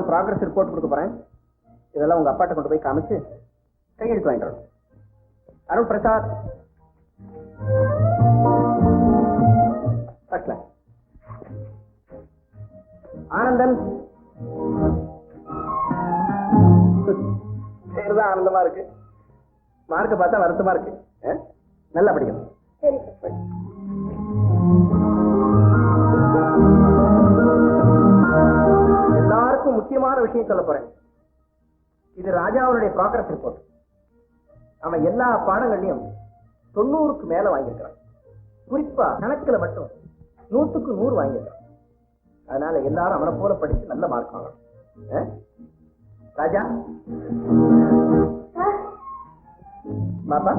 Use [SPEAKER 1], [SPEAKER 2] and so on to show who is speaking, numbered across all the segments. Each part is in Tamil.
[SPEAKER 1] நான் ப்ராக்ரஸ் ரிப்போர்ட் கொடுக்க போறேன். இதெல்லாம் உங்க அப்பாட்ட கொண்டு போய் காமிச்சு கையெழுத்து வாங்கிட்டு அருண் பிரசாத். First ஆனந்தன். பேருதான் ஆனந்தமா இருக்கு. மார்க்க பார்த்தா வருத்தமா இருக்கு. நல்லா படிக்கணும். முக்கியமான விஷயம் சொல்ல போறேன். இது ராஜாவுடைய ப்ராக்ரஸ் ரிப்போர்ட் அவன் எல்லா பாடங்கள்லயும் தொண்ணூறுக்கு மேல வாங்கியிருக்கிறான். குறிப்பா கணக்குல மட்டும் நூத்துக்கு நூறு வாங்கியிருக்கான் அதனால எல்லாரும் அவனை போல படிச்சு நல்ல மார்க் வாங்கணும். ராஜா?
[SPEAKER 2] சார்
[SPEAKER 1] பாப்பா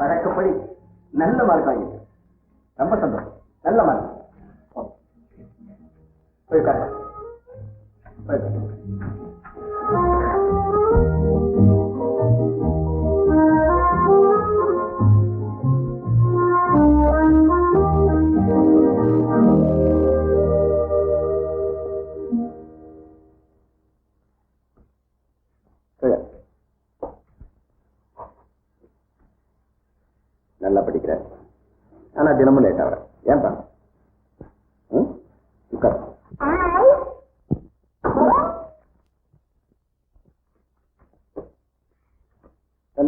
[SPEAKER 1] வழக்கப்படி நல்ல மார்க் வாங்கியிருக்க ரொம்ப சந்தோஷம். நல்ல மார்க் போய். உட்காரு. போய் நல்லா படிக்கிற. ஆனா தினமும் லேட் ஆகிற ஏன்பா ம்? உட்கார்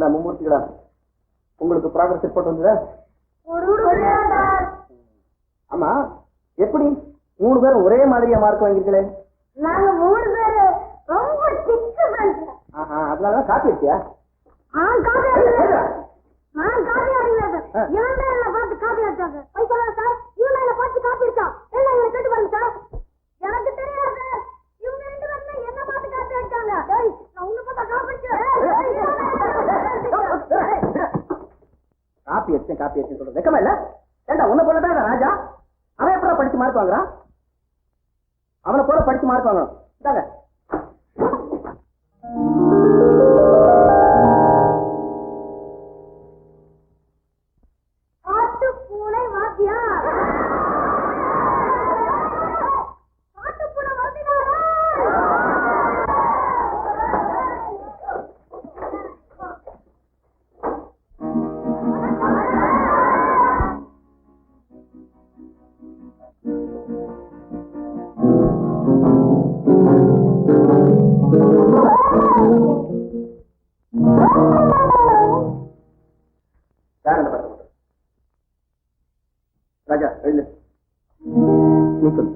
[SPEAKER 1] என்ன மும்மூர்த்திகளா உங்களுக்கு ப்ராக்ரஸ் ரிப்போர்ட் வந்ததா? ஆமா. எப்படி? மூணு பேரும் ஒரே மாதிரியா மார்க் வாங்கிருக்கலே
[SPEAKER 2] நாங்க மூணு பேரு ரொம்ப திக்கு ஃப்ரெண்ட்ஸ்
[SPEAKER 1] ஆஹா அதனால காப்பி அடிச்சியா
[SPEAKER 2] ஆ காபி அடிக்கல நான் காபி அடிக்கல சார் இவன் தான் என்ன பார்த்து காபி அடிச்சாங்க போய் சொல்லுங்க
[SPEAKER 1] காப்பி அடிச்சேன் காப்பி அடிச்சேன் சொல்ற வெக்கமா இல்ல? ஏண்டா உன்னை போலதான் இவன் ராஜா? அவன் எப்படா படிச்சு மார்க் வாங்குறான்? அவனை போல படிச்சு மார்க் வாங்கணும் இந்தாங்க. ராஜா எழுந்து நீ சொல்லு.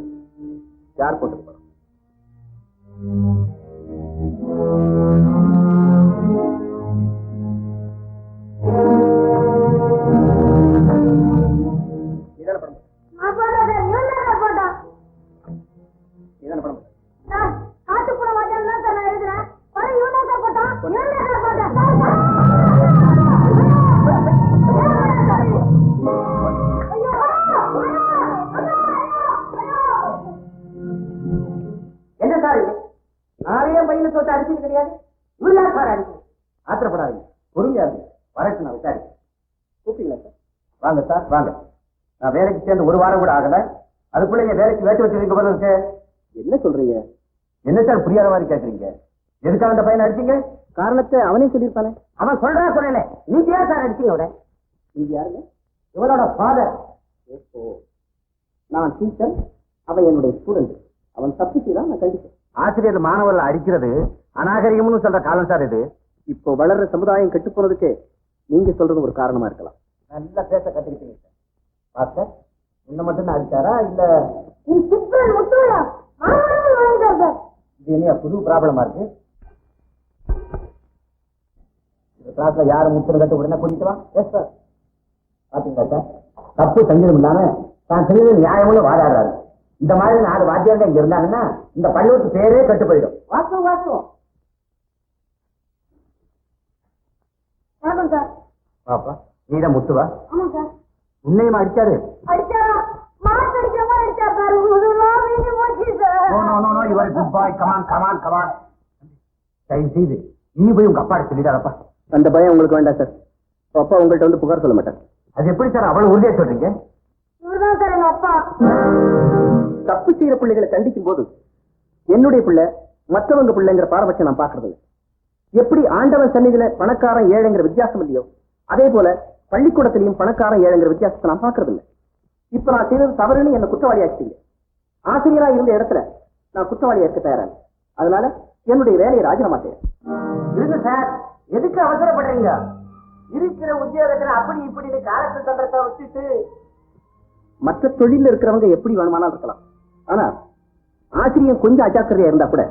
[SPEAKER 1] யார் போட்டது பையனை தொட்டு அடிச்சது கிடையாது. யார் சார் அடிச்சு ஆத்திரப்படாதீங்க. பொறுமையா வரட்டு நான் விசாரி கூப்பிட்டீங்களா சார். வாங்க சார் வாங்க. நான் வேலைக்கு சேர்ந்து ஒரு வாரம் கூட ஆகல. அதுக்குள்ள என் வேலைக்கு வேட்டு வச்சிருக்க போல இருக்கு. என்ன சொல்றீங்க? என்ன சார் புரியாத மாதிரி கேக்குறீங்க? எதுக்காக அந்த பையனை அடிச்சீங்க? காரணத்தை அவனே சொல்லியிருப்பானே. அவன் சொல்றா சொல்லல. நீங்க ஏன் சார் அடிச்சீங்க அவரை நீங்க யாருங்க? இவனோட ஃபாதர் நான் டீச்சர். அவன் என்னுடைய ஸ்டூடெண்ட் அவன் தப்பிச்சு தான் நான் கண்டிப்பேன் ஆசிரியர் மாணவர்கள் அடிக்கிறது அநாகரிகம்னு சொல்ற காலம் சார் இது. இப்போ வளர்ற சமுதாயம் கெட்டு போனதுக்கு நீங்க சொல்றது ஒரு காரணமா இருக்கலாம். நல்லா பேச கத்துக்கிட்டீங்க சார். சார் உன்னை மட்டும் அடிச்சாரா? இல்ல இது என்ன புது ப்ராப்ளமா இருக்கு? கிளாஸ்ல யாரு முத்திர கட்டு உடனே கூட்டிட்டு வா. எஸ் சார் பாத்தீங்களா சார்? தப்பு செஞ்சதும் இல்லாம தான் நியாயமுள்ள வாதாடுறாரு. இந்த மாதிரி நாலு வாத்தியார்கள் இங்க இருந்தாங்கன்னா இந்த பள்ளிக்கூட்டு பேரே கெட்டு போயிடும். வாஸ்தவம் வாஸ்தவம்
[SPEAKER 2] வணக்கம் சார்.
[SPEAKER 1] பாப்பா நீதான் முத்துவா?
[SPEAKER 2] ஆமாம் சார்.
[SPEAKER 1] உன்னையும் அடிச்சாரு?
[SPEAKER 2] அடிச்சாரா? மார்க் அடிக்கிற மாதிரி சார். முதுகுலாம் வீங்கி போச்சு sir.
[SPEAKER 1] No no no you are good boy come on come on come on தயவு செய்து நீ போய் உங்க அப்பா சொல்லிடாதப்பா. அந்த பயம் உங்களுக்கு வேண்டாம் சார். அப்பா உங்கள்கிட்ட வந்து புகார் சொல்ல மாட்டேன் அது எப்படி சார்? அவ்வளவு உறுதியா சொல்றீங்க?
[SPEAKER 2] சார் எங்க அப்பா.
[SPEAKER 1] தப்பு செய்யற பிள்ளைகளை கண்டிக்கும் போது என்னுடைய பிள்ளை மற்றவங்க பிள்ளைங்கிற பாரபட்சம் நான் பாக்குறது இல்ல. எப்படி ஆண்டவன் சன்னிதியில பணக்காரன் ஏழைங்கிற வித்தியாசம் இல்லையோ அதே போல பள்ளிக்கூடத்திலையும் பணக்காரன் ஏழைங்கிற வித்தியாசத்தை நான் பாக்குறது இல்ல. இப்ப நான் செய்தது தவறுன்னு என்ன குற்றவாளி ஆக்கிட்டீங்க. ஆசிரியரா இருந்த இடத்துல நான் குற்றவாளியா இருக்க தயாரா இல்ல. அதனால என்னுடைய வேலையை ராஜினாமா செய்யறேன்.
[SPEAKER 3] இருங்க சார் எதுக்கு அவசரப்படுறீங்க? இருக்கிற உத்தியோகத்துல அப்படி இப்படின்னு காலத்து தந்திரத்தை விட்டுட்டு
[SPEAKER 1] மற்ற தொழில இருக்கிறவங்க எப்படி வேணுமானாலும் இருக்கலாம். ஆனா ஆசிரியர் கொஞ்சம் அஜாக்கிரதையா இருந்தா கூட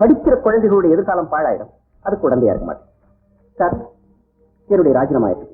[SPEAKER 1] படிக்கிற குழந்தைகளுடைய எதிர்காலம் பாழாயிடும். அது குழந்தையா இருக்க மாட்டேன் சார் என்னுடைய ராஜினாமா ஆயிருக்கு